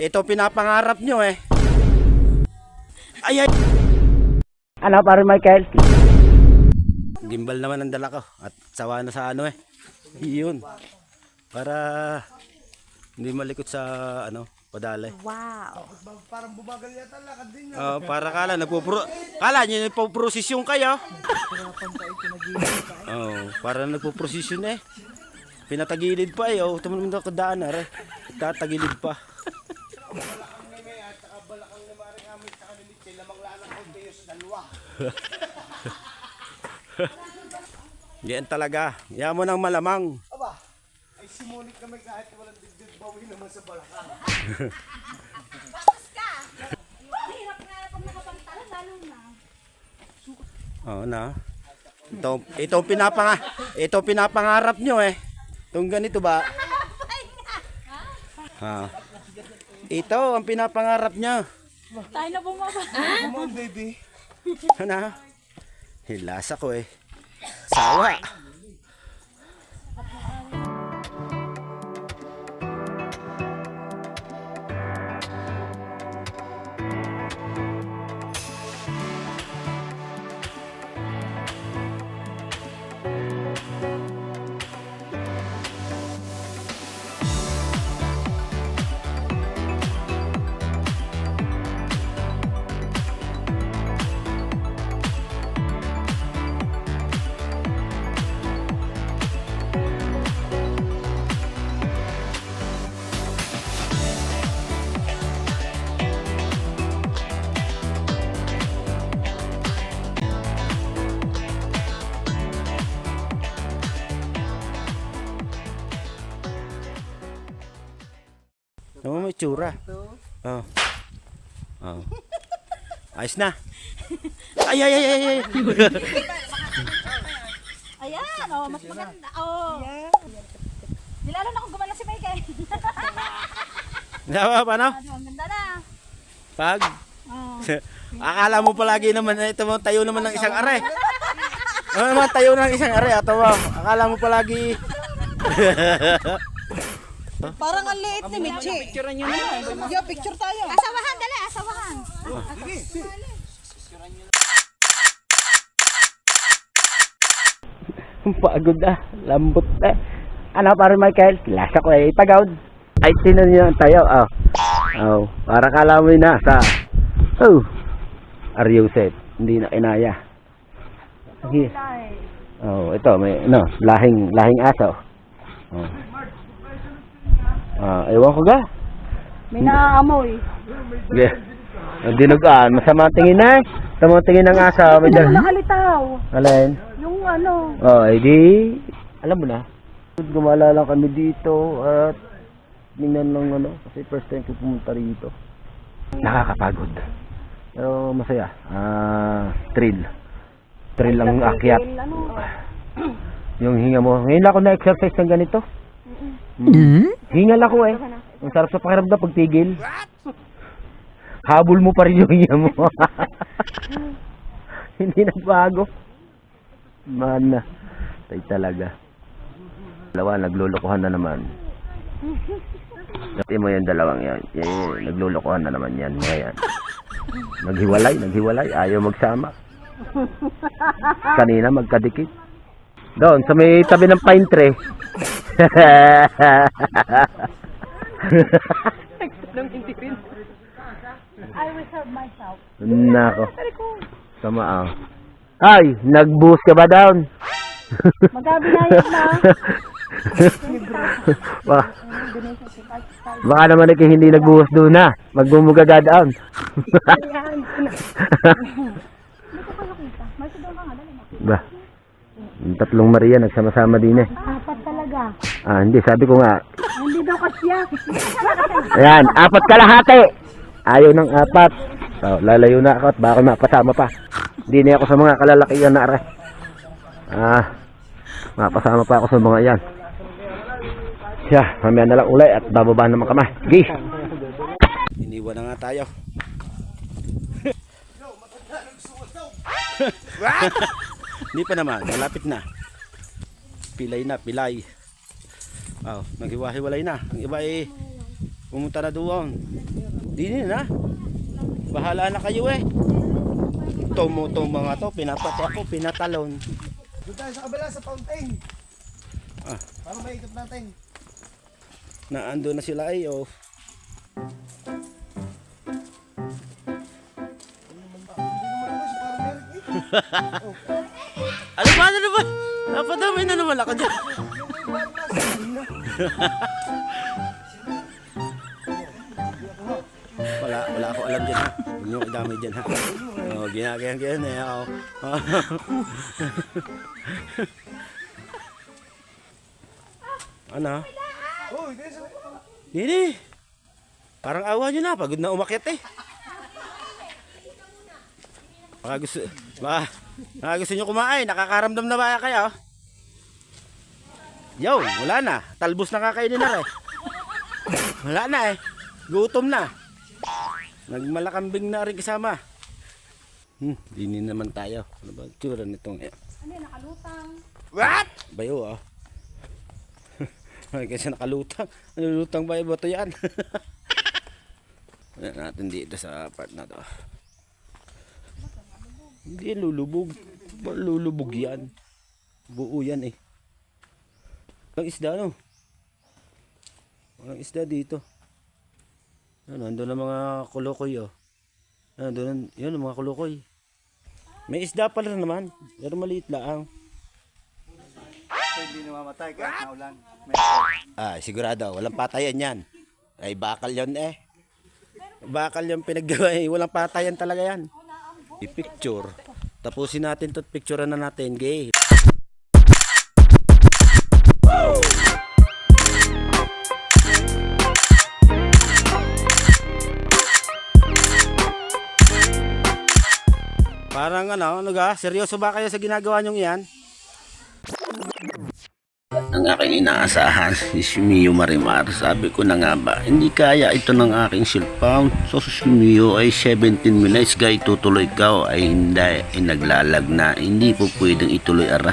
Ito pinapangarap nyo eh. Ay, ay. Ano, pare Michael? Gimbal naman ang dala ko. At sawa na sa ano eh. Yun. Para hindi malikot sa ano, padalay. Wow. Oh, para kala nagpupro Kala niyo nagpo-prosesyon kayo. oh, para nagpo-prosesyon eh. Pinatagilid pa eh. Oh, tumunod na kadaan na re. Tatagilid pa. Yan talaga. Yan mo nang malamang. Mahirap nga pag nakapantalan, lalo na. Oo na. Ito, ito ang pinapanga, ito ang pinapangarap nyo eh. Itong ganito ba? Ha. Ito ang pinapangarap niya. Tayo na bumaba. Ano? Hilasa ko eh. Sawa. Ano mo may tsura? Oh. Oh. Ayos na. Ay, ay, ay, ay, ay. Ayan, oh, mas maganda. Oh. Di lalo na kung gumala si Michael. Nawa pa no? Ano, ang ganda na. Pag Oh. akala mo palagi naman na ito mo tayo naman ng isang are. Ano naman tayo ng isang are ato mo. Akala mo palagi Parang ang liit ni Michi. Picture nyo na. Yeah, picture tayo. Asawahan, dali, asawahan. Pagod ah. Lambot eh. Ano, pare Michael? Lasa ko eh. Pagod. Ay, tinan niyo tayo. Oh. Oh. Para kala mo na sa... Oh. Aryo set. Hindi na inaya. Sige. Oh, ito may ano, lahing lahing aso. Oh. Ah, ewan ko ga. May naaamoy. Yeah. Ang dinugaan, masama ang tingin na. eh. Masama ang tingin ng aso. May dal- nakalitaw. Alin? Yung ano. Oh, edi, alam mo na. Gumala lang kami dito at tingnan lang ano, kasi first time ko pumunta rito. Nakakapagod. Pero masaya. Ah, thrill. Thrill ang akyat. Ano? Yung hinga mo. Ngayon lang ako na-exercise ng ganito. Mm. Hingal ako eh. Ang sarap sa pakiramdam pag tigil. Habol mo pa rin yung hinga mo. Hindi nagbago. Man na. Tay talaga. Dalawa, naglulukuhan na naman. Dati mo yung dalawang yan. Eh, naglulukuhan na naman yan. Mga yan. Naghiwalay, naghiwalay. Ayaw magsama. Kanina magkadikit. Doon, sa may tabi ng pine tree. I will serve myself. Nako. Sama ah. Ay, nagbuhos ka ba down? Magkabinayad na. Ba, baka naman ikaw hindi nagbuhos doon na. Magbumugaga down. ba, tatlong Maria nagsama-sama din eh. Ah, hindi, sabi ko nga. Hindi daw kasya. Ayan, apat kalahati. Ayaw ng apat. So, lalayo na ako at baka mapasama pa. Hindi na ako sa mga kalalakihan na aray. Ah, mapasama pa ako sa mga yan. Siya, mamaya na lang ulay at bababa naman kami. Gi! Iniwan na nga tayo. Hindi pa naman, malapit na. Pilay na, pilay. Oh, naghiwa-hiwalay na. Ang iba eh Pumunta na doon. Di na. Bahala na kayo eh. Tumo tong mga to, pinapati ako, pinatalon. Doon tayo sa kabila, sa fountain. Ah. Para maikot natin. Naando na sila ay oh. Eh. Ano ba? Ano ba? Napadamay na naman ako dyan. Wala, wala ako alam dyan ha. Huwag niyo idamay dyan ha. Oh, ginagayan ganyan eh. Oh. ano? Dito sa... Nini. Parang awa nyo na. Pagod na umakyat eh. Baka gusto, baka, baka gusto nyo kumain. Nakakaramdam na ba kayo? Yo, wala na. Talbos na kakainin na rin. Wala na eh. Gutom na. Nagmalakambing na rin kasama. Hmm, dinin naman tayo. Ano ba tsura nitong... Ano yun, nakalutang. What? Bayo ah. Ay, kasi nakalutang. Ano lutang ba ba to yan? Wala natin dito sa part na to. Hindi yan lulubog. Lulubog yan? Buo yan eh. Walang isda no? Walang isda dito. Ano, andun ang mga kulukoy oh. Andun, yun ang mga kulukoy. May isda pala naman. Pero maliit lang. Hindi namamatay kahit naulan. Ah, sigurado, walang patayan yan. Ay, bakal yon eh. Bakal yung pinaggawa eh. Walang patayan talaga yan. I-picture. Tapusin natin to picture na natin. Gay. Parang ano, ano ga? Seryoso ba kayo sa ginagawa nyong yan? ang aking inaasahan si Mio Marimar. Sabi ko na nga ba, hindi kaya ito ng aking cellphone. So si Mio ay 17 minutes guy, tutuloy ka ay hindi, ay naglalag na. Hindi po pwedeng ituloy ara.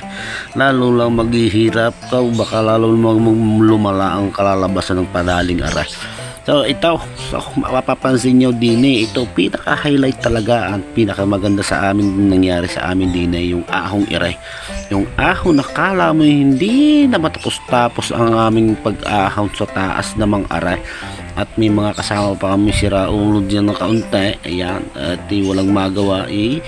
Lalo lang maghihirap ka baka lalo mag lumala ang kalalabasan ng padaling ara. So ito, so mapapansin nyo din eh, ito pinaka-highlight talaga at pinaka-maganda sa amin nangyari sa amin din eh, yung ahong iray. Yung ahon nakala mo hindi na matapos-tapos ang aming pag-ahon sa taas namang aray. At may mga kasama pa kami sira ulo dyan ng kaunti. Ayan, at eh, walang magawa eh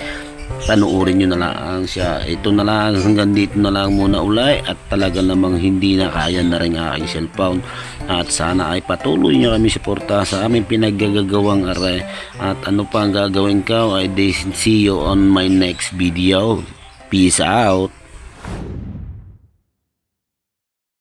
panuorin nyo na lang siya. Ito na lang, hanggang dito na lang muna ulay at talaga namang hindi na kaya na rin aking cellphone. At sana ay patuloy nyo kami suporta sa aming pinaggagawang aray. At ano pa ang gagawin ko ay see you on my next video. Peace out!